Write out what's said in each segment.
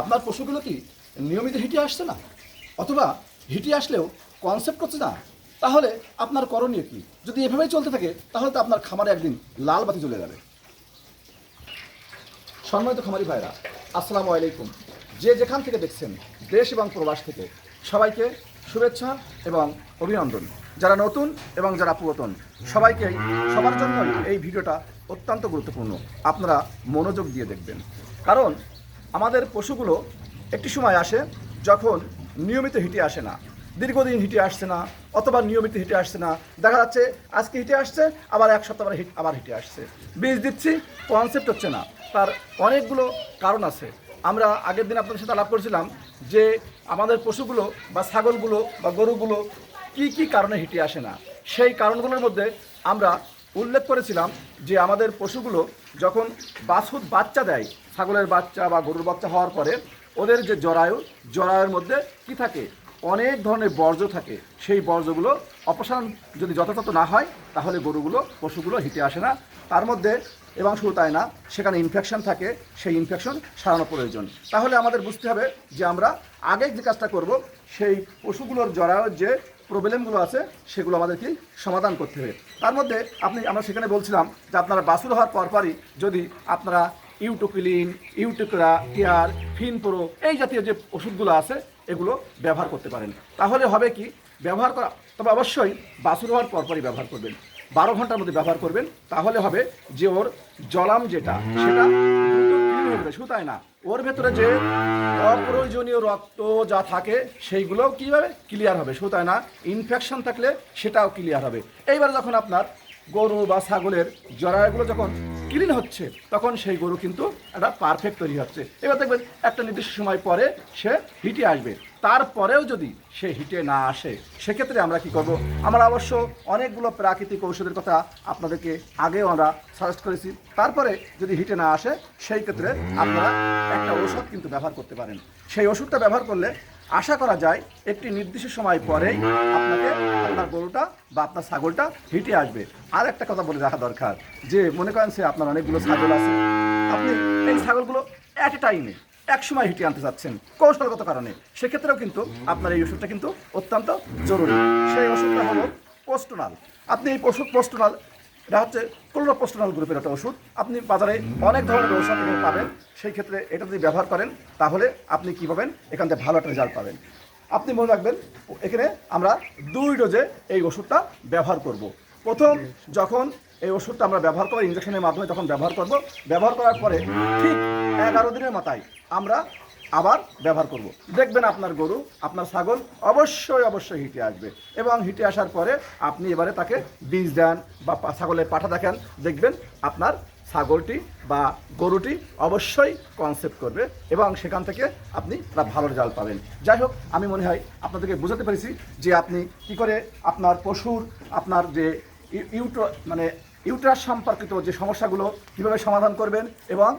আপনার পশুগুলো কি নিয়মিত হিটে আসছে না? অথবা হিটে আসলেও কনসেপ্ট করছে না? তাহলে আপনার করণীয় কি? যদি এভাবেই চলতে থাকে, তাহলে তো আপনার খামারে একদিন লাল বাতি চলে যাবে। সম্মানিত খামারি ভাইরা, আসসালামু আলাইকুম। যে যেখান থেকে দেখছেন, দেশ এবং প্রবাস থেকে, সবাইকে শুভেচ্ছা এবং অভিনন্দন। যারা নতুন এবং যারা পুরাতন সবাইকেই সবার জন্যই এই ভিডিওটা অত্যন্ত গুরুত্বপূর্ণ। আপনারা মনোযোগ দিয়ে দেখবেন। কারণ আমাদের পশুগুলো একটি সময় আসে যখন নিয়মিত হিটে আসে না। দীর্ঘদিন হিটে আসছে না, অথবা নিয়মিত হিটে আসছে না। দেখা যাচ্ছে আজকে হিটে আসছে, আবার এক সপ্তাহ হিট, আবার হিটে আসছে। বীজ দিচ্ছি কনসেপ্ট হচ্ছে না। তার অনেকগুলো কারণ আছে। আমরা আগের দিন আপনাদের সাথে আলাপ করেছিলাম যে আমাদের পশুগুলো বা ছাগলগুলো বা গরুগুলো কি কি কারণে হিটে আসে না। সেই কারণগুলোর মধ্যে আমরা উল্লেখ করেছিলাম যে আমাদের পশুগুলো যখন বাছুর বাচ্চা দেয়, ছাগলের বাচ্চা বা গরুর বাচ্চা হওয়ার পরে ওদের যে জরায়ু, জরায়ুর মধ্যে কি থাকে? অনেক ধরনের বর্জ্য থাকে। সেই বর্জ্যগুলো অপসারণ যদি যথাযথ না হয়, তাহলে গরুগুলো, পশুগুলো হিটে আসে না। তার মধ্যে এবং শুধু তাই না, সেখানে ইনফেকশন থাকে। সেই ইনফেকশন সারানো প্রয়োজন। তাহলে আমাদের বুঝতে হবে যে আমরা আগে যে কাজটা করব, সেই পশুগুলোর জরায়ুর যে প্রবলেমগুলো আছে, সেগুলো আমাদেরকে সমাধান করতে হবে। তার মধ্যে আপনি, আমরা সেখানে বলছিলাম যে আপনারা বাসুর হওয়ার পরপরই যদি আপনারা ইউটোক্লিন ইউটোকরা কেয়ার ফিনপ্রো এই জাতীয় যে ওষুধগুলো আছে, এগুলো ব্যবহার করতে পারেন। তাহলে হবে কি, ব্যবহার করা, তবে অবশ্যই বাসুর হওয়ার পরপরই ব্যবহার করবেন। বারো ঘণ্টার মধ্যে ব্যবহার করবেন, তাহলে হবে যে ওর জলাম যেটা, সেটা না, ওর ভেতরে যে অপ্রয়োজনীয় রক্ত যা থাকে, সেইগুলোও কীভাবে ক্লিয়ার হবে? না ইনফেকশন থাকলে সেটাও ক্লিয়ার হবে। এইবার যখন আপনার গরু বা ছাগলের জরায়ুগুলো যখন ক্লিন হচ্ছে, তখন সেই গরু কিন্তু একটা পারফেক্ট তৈরি হচ্ছে। এবার দেখবেন, একটা নির্দিষ্ট সময় পরে সে হিটে আসবে। তারপরেও যদি সে হিটে না আসে, সেক্ষেত্রে আমরা কি করব? আমরা অবশ্য অনেকগুলো প্রাকৃতিক ঔষধের কথা আপনাদেরকে আগেও আমরা সাজেস্ট করেছি। তারপরে যদি হিটে না আসে, সেই ক্ষেত্রে আপনারা একটা ওষুধ কিন্তু ব্যবহার করতে পারেন। সেই ওষুধটা ব্যবহার করলে আশা করা যায় একটি নির্দিষ্ট সময় পরেই আপনাকে আপনার গরুটা বা আপনার ছাগলটা হিটে আসবে। আর একটা কথা বলে রাখা দরকার, যে মনে করেন সে আপনার অনেকগুলো ছাগল আছে, আপনি এই ছাগলগুলো অ্যাট এ টাইমে এক সময় হিটে আনতে চাচ্ছেন কৌশলগত কারণে। সেক্ষেত্রেও কিন্তু আপনার এই ওষুধটা কিন্তু অত্যন্ত জরুরি। সেই ওষুধটা হলো পোস্টোনাল আপনি এই ওষুধ পোস্টোনাল এটা হচ্ছে ক্লোরোপোস্টোনাল গ্রুপের একটা ওষুধ। আপনি বাজারে অনেক ধরনের ওষুধ এখানে পাবেন। সেই ক্ষেত্রে এটা যদি ব্যবহার করেন, তাহলে আপনি কী পাবেন? এখান থেকে ভালো একটা রেজাল্ট পাবেন। আপনি মনে রাখবেন, এখানে আমরা দুই ডোজে এই ওষুধটা ব্যবহার করব। প্রথম, যখন এই ওষুধটা আমরা ব্যবহার করব ইঞ্জেকশনের মাধ্যমে তখন ব্যবহার করব, ব্যবহার করার পরে ঠিক এগারো দিনের মাথায় আমরা আবার ব্যবহার করব। দেখবেন আপনার গরু, আপনার ছাগল অবশ্যই অবশ্যই হিটে আসবে এবং হিটে আসার পরে আপনি এবারে তাকে বীজ দেন বা ছাগলের পাঠা দেখেন, দেখবেন আপনার ছাগলটি বা গরুটি অবশ্যই কনসেপ্ট করবে এবং সেখান থেকে আপনি একটা ভালো রেজাল্ট পাবেন। যাই হোক, আমি মনে হয় আপনাদেরকে বোঝাতে পেরেছি যে আপনি কি করে আপনার পশুর, আপনার যে ইউ- ইউট্রো মানে ইউট্রাস সম্পর্কিত যে সমস্যাগুলো কীভাবে সমাধান করবেন এবং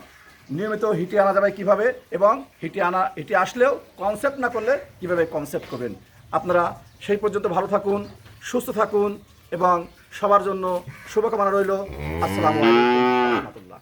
নিয়মিত হিটে আনা যাবে কীভাবে এবং হিটে আনা, হিটে আসলেও কনসেপ্ট না করলে কীভাবে কনসেপ্ট করবেন। আপনারা সেই পর্যন্ত ভালো থাকুন, সুস্থ থাকুন এবং সবার জন্য শুভকামনা রইল। আসসালামু আলাইকুম রহমতুল্লাহ।